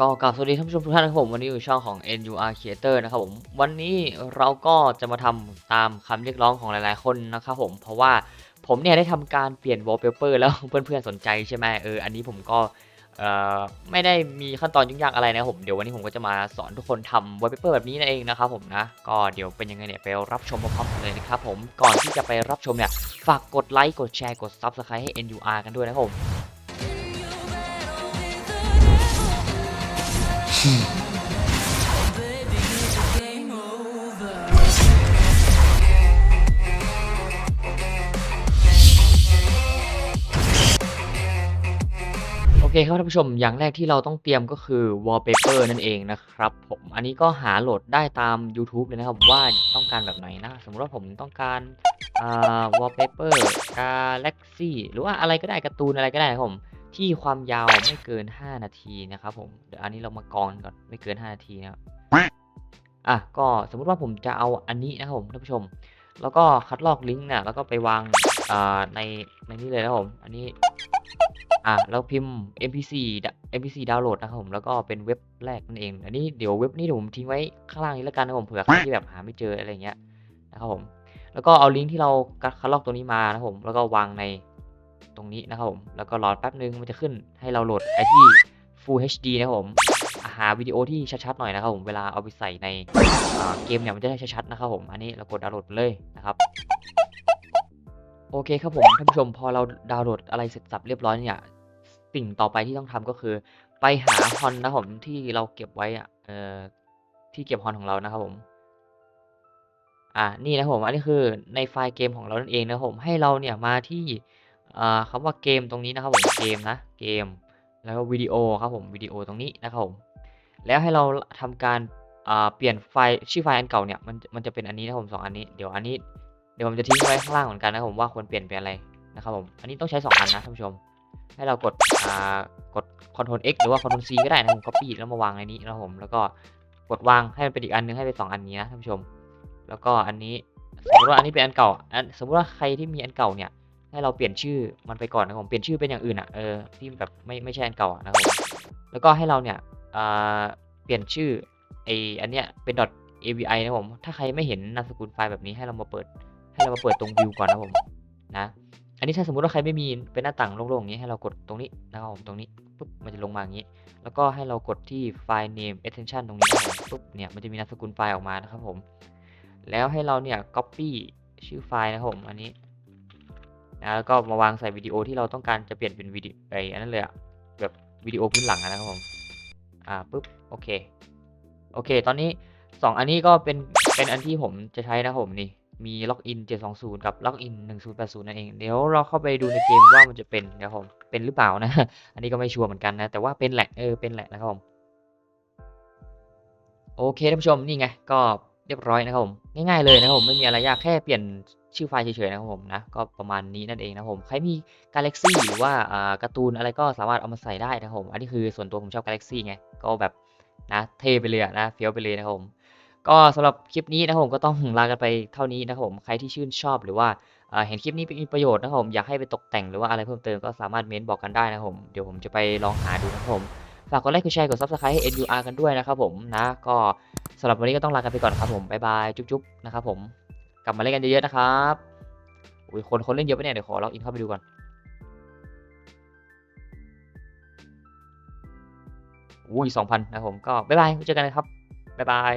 ก็กราบสวัสดีท่านผู้ชมทุกท่านนะครับผมวันนี้อยู่ช่องของ NUR Creator นะครับผมวันนี้เราก็จะมาทำตามคำเรียกร้องของหลายๆคนนะครับผมเพราะว่าผมเนี่ยได้ทำการเปลี่ยน wallpaper แล้วเพื่อนๆสนใจใช่ไหมเอออันนี้ผมก็ไม่ได้มีขั้นตอนยุ่งยากอะไรนะครับผมเดี๋ยววันนี้ผมก็จะมาสอนทุกคนทำ wallpaper แบบนี้นั่นเองนะครับผมนะก็เดี๋ยวเป็นยังไงเนี่ยไปรับชมพร้อมๆกันเลยนะครับผมก่อนที่จะไปรับชมเนี่ยฝากกดไลค์กดแชร์กด Subscribe ให้ NUR กันด้วยนะครับผม โอเคครับท่านผู้ชมอย่างแรกที่เราต้องเตรียมก็คือ wallpaper นั่นเองนะครับผมอันนี้ก็หาโหลดได้ตาม YouTube เลยนะครับว่าต้องการแบบไหนนะ สมมติว่าผมต้องการอ่า wallpaper galaxy หรือว่าอะไรก็ได้การ์ตูนอะไรก็ได้ครับผม ที่ความยาวไม่เกิน 5 นาทีนะครับผมเดี๋ยวอันนี้เรามากรก่อนไม่เกิน 5 นาทีนะครับอะก็สมมุติว่าผมจะเอาอันนี้นะครับผมท่านผู้ชม แล้วก็คัดลอกลิงก์เนี่ยแล้วก็ไปวางอ่าในในนี้เลยนะครับผม อันนี้อะเราพิมพ์ mp4 mp4 ดาวน์โหลดนะครับผมแล้วก็เป็นเว็บแรกนั่นเอง อันนี้เดี๋ยวเว็บนี้เดี๋ยวผมทิ้งไว้ข้างล่างนี้แล้วกันนะผมเผื่อใครที่แบบหาไม่เจออะไรเงี้ยนะครับผมแล้วก็เอาลิงก์ที่เราคัดลอกตัวนี้มานะครับผมแล้วก็วางใน ตรงนี้นะครับผมแล้วก็รอแป๊บนึงมันจะขึ้นให้เราโหลดไอที่ Full HD นะครับผมหาวิดีโอที่ชัดๆหน่อยนะครับผมเวลาเอาไปใส่ในเกมเนี่ยมันจะได้ชัดๆนะครับผมอันนี้เรากดดาวน์โหลดเลยนะครับโอเคครับผมท่านผู้ชมพอเราดาวน์โหลดอะไรเสร็จสับเรียบร้อยเนี่ยสิ่งต่อไปที่ต้องทำก็คือ ไปหาฮอนนะครับผมที่เราเก็บไว้อะเอ่อที่เก็บฮอนของเรานะครับผมอ่านี่นะผมอันนี้คือในไฟล์เกมของเรานั่นเองนะผมให้เราเนี่ยมาที่ คำว่าเกมตรงนี้นะครับผมเกมนะเกม แล้วก็วิดีโอครับผมวิดีโอตรงนี้นะครับผมแล้วให้เราทำการเปลี่ยนไฟล์ชื่อไฟล์อันเก่าเนี่ยมันมันจะเป็นอันนี้นะครับผมสองอันนี้เดี๋ยวอันนี้เดี๋ยวผมจะทิ้งไว้ข้างล่างเหมือนกันนะครับผมว่าควรเปลี่ยนเป็นอะไรนะครับผมอันนี้ต้องใช้ 2 อันนะท่านผู้ชม ให้เรากดอ่ากด Ctrl X หรือว่า Ctrl C ก็ได้นะผม copy แล้วมาวางในนี้นะครับผมแล้วก็กดวางให้มันเป็นอีกอันนึงให้เป็น2อันนี้นะท่านผู้ชม แล้วก็อันนี้สมมติว่าอันนี้เป็นอันเก่าอันสมมติว่าใครที่มีอันเก่าเนี่ย ให้เราเปลี่ยนชื่อมันไปก่อนนะครับผมเปลี่ยนชื่อเป็นอย่างอื่นอะเออที่แบบไม่ไม่ใช่อันเก่าอะนะครับผมแล้วก็ให้เราเนี่ยอ่าเปลี่ยนชื่อไออันเนี้ยเป็น .avi นะครับผมถ้าใครไม่เห็นนามสกุลไฟล์แบบนี้ให้เรามาเปิด ให้เรามาเปิดตรงวิวก่อนนะผมนะอันนี้ถ้าสมมุติว่าใครไม่มีเป็นหน้าต่างโล่งๆอย่างนี้ให้เรากดตรงนี้นะครับผมตรงนี้ปุ๊บมันจะลงมาอย่างนี้ แล้วก็ให้เรากดที่ไฟล์ name extension ตรงนี้ปุ๊บเนี่ยมันจะมีนามสกุลไฟล์ออกมานะครับผมแล้วให้เราเนี่ย copy ชื่อไฟล์นะครับผมอันนี้ นะแล้วก็มาวางใส่วิดีโอที่เราต้องการจะเปลี่ยนเป็นวิดีโอไออันนั้นเลยอะแบบวิดีโอพื้นหลังนะครับผมอ่าปุ๊บโอเคโอเค ตอนนี้ 2 อันนี้ก็เป็นเป็นอันที่ผมจะใช้นะครับผมนี่มีล็อกอิน720 กับล็อกอิน1080 นั่นเอง เดี๋ยวเราเข้าไปดูในเกมว่ามันจะเป็นนะครับผมเป็นหรือเปล่านะ อันนี้ก็ไม่ชัวร์เหมือนกันนะ แต่ว่าเป็นแหละเออเป็นแหละนะครับผมโอเคท่านผู้ชมนี่ไงก็ เรียบร้อยนะครับผมง่ายๆเลยนะครับผมไม่มีอะไรยากแค่เปลี่ยนชื่อไฟล์เฉยๆนะครับผมนะก็ประมาณนี้นั่นเองนะครับผมใครมี Galaxy หรือว่าอ่าการ์ตูนอะไรก็สามารถเอามาใส่ได้นะครับผมอันนี้คือส่วนตัวผมชอบ Galaxy ไงก็แบบนะเทไปเลยนะเฟี้ยวไปเลยนะครับผมก็สำหรับคลิปนี้นะครับผมก็ต้องลากันไปเท่านี้นะครับผมใครที่ชื่นชอบหรือว่าเห็นคลิปนี้มีประโยชน์นะครับผมอยากให้ไปตกแต่งหรือว่าอะไรเพิ่มเติมก็สามารถเม้นบอกกันได้นะครับผมเดี๋ยวผมจะไปลองหาดูนะครับผมฝากกดไลค์กดแชร์กด subscribe ให้ NUR กันด้วยนะครับผมนะก็ สำหรับวันนี้ก็ต้องลากันไปก่อนครับผมบายบายจุ๊บๆนะครับผมกลับมาเล่นกันเยอะๆนะครับอุ้ยคนคนเล่นเยอะไปเนี่ยเดี๋ยวขอล็อกอินเข้าไปดูก่อนอุ้ยสองพันนะครับผมก็บายบายไว้เจอกันนะครับบายบาย